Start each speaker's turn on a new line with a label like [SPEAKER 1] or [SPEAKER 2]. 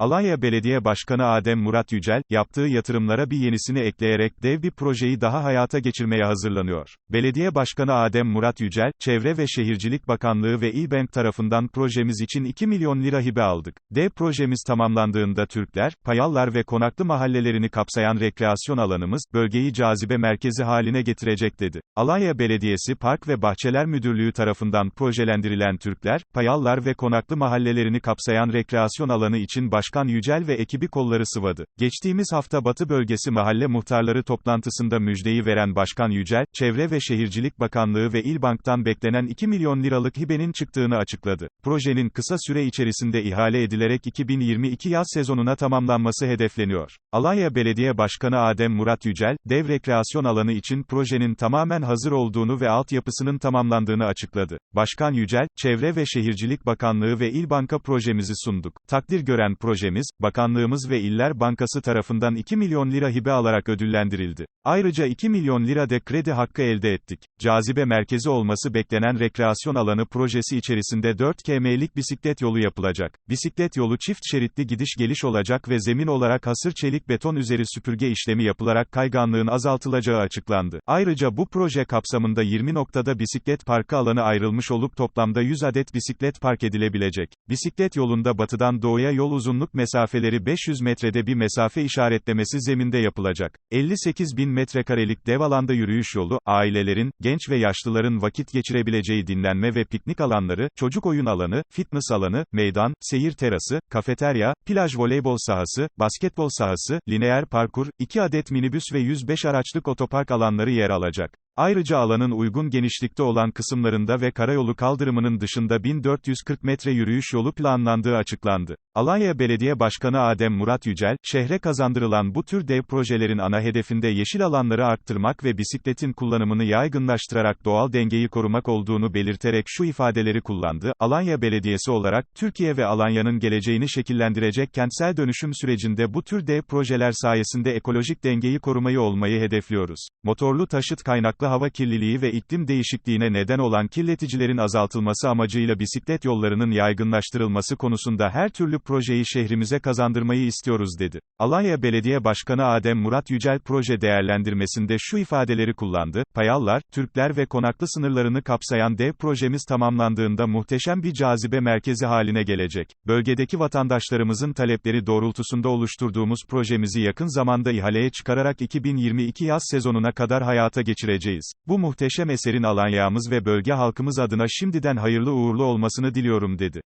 [SPEAKER 1] Alanya Belediye Başkanı Adem Murat Yücel, yaptığı yatırımlara bir yenisini ekleyerek dev bir projeyi daha hayata geçirmeye hazırlanıyor. Belediye Başkanı Adem Murat Yücel, Çevre ve Şehircilik Bakanlığı ve İlbank tarafından projemiz için 2 milyon lira hibe aldık. Dev projemiz tamamlandığında Türkler, Payallar ve Konaklı mahallelerini kapsayan rekreasyon alanımız, bölgeyi cazibe merkezi haline getirecek dedi. Alanya Belediyesi Park ve Bahçeler Müdürlüğü tarafından projelendirilen Türkler, Payallar ve Konaklı mahallelerini kapsayan rekreasyon alanı için Başkan Yücel ve ekibi kolları sıvadı. Geçtiğimiz hafta Batı Bölgesi Mahalle Muhtarları toplantısında müjdeyi veren Başkan Yücel, Çevre ve Şehircilik Bakanlığı ve İlbank'tan beklenen 2 milyon liralık hibenin çıktığını açıkladı. Projenin kısa süre içerisinde ihale edilerek 2022 yaz sezonuna tamamlanması hedefleniyor. Alanya Belediye Başkanı Adem Murat Yücel, dev rekreasyon alanı için projenin tamamen hazır olduğunu ve altyapısının tamamlandığını açıkladı. Başkan Yücel, Çevre ve Şehircilik Bakanlığı ve İlbank'a projemizi sunduk. Takdir gören projemiz, bakanlığımız ve İller Bankası tarafından 2 milyon lira hibe alarak ödüllendirildi. Ayrıca 2 milyon lira de kredi hakkı elde ettik. Cazibe merkezi olması beklenen rekreasyon alanı projesi içerisinde 4 km'lik bisiklet yolu yapılacak. Bisiklet yolu çift şeritli gidiş geliş olacak ve zemin olarak hasır çelik beton üzeri süpürge işlemi yapılarak kayganlığın azaltılacağı açıklandı. Ayrıca bu proje kapsamında 20 noktada bisiklet parkı alanı ayrılmış olup toplamda 100 adet bisiklet park edilebilecek. Bisiklet yolunda batıdan doğuya yol uzunluk mesafeleri 500 metrede bir mesafe işaretlemesi zeminde yapılacak. 58 bin metrekarelik dev alanda yürüyüş yolu, ailelerin, genç ve yaşlıların vakit geçirebileceği dinlenme ve piknik alanları, çocuk oyun alanı, fitness alanı, meydan, seyir terası, kafeterya, plaj voleybol sahası, basketbol sahası, lineer parkur, 2 adet minibüs ve 105 araçlık otopark alanları yer alacak. Ayrıca alanın uygun genişlikte olan kısımlarında ve karayolu kaldırımının dışında 1440 metre yürüyüş yolu planlandığı açıklandı. Alanya Belediye Başkanı Adem Murat Yücel, şehre kazandırılan bu tür dev projelerin ana hedefinde yeşil alanları arttırmak ve bisikletin kullanımını yaygınlaştırarak doğal dengeyi korumak olduğunu belirterek şu ifadeleri kullandı. Alanya Belediyesi olarak, Türkiye ve Alanya'nın geleceğini şekillendirecek kentsel dönüşüm sürecinde bu tür dev projeler sayesinde ekolojik dengeyi korumayı olmayı hedefliyoruz. Motorlu taşıt kaynaklı hava kirliliği ve iklim değişikliğine neden olan kirleticilerin azaltılması amacıyla bisiklet yollarının yaygınlaştırılması konusunda her türlü projeyi şehrimize kazandırmayı istiyoruz dedi. Alanya Belediye Başkanı Adem Murat Yücel proje değerlendirmesinde şu ifadeleri kullandı. Payallar, Türkler ve konaklı sınırlarını kapsayan dev projemiz tamamlandığında muhteşem bir cazibe merkezi haline gelecek. Bölgedeki vatandaşlarımızın talepleri doğrultusunda oluşturduğumuz projemizi yakın zamanda ihaleye çıkararak 2022 yaz sezonuna kadar hayata geçireceğiz. Bu muhteşem eserin Alanya'mız ve bölge halkımız adına şimdiden hayırlı uğurlu olmasını diliyorum dedi.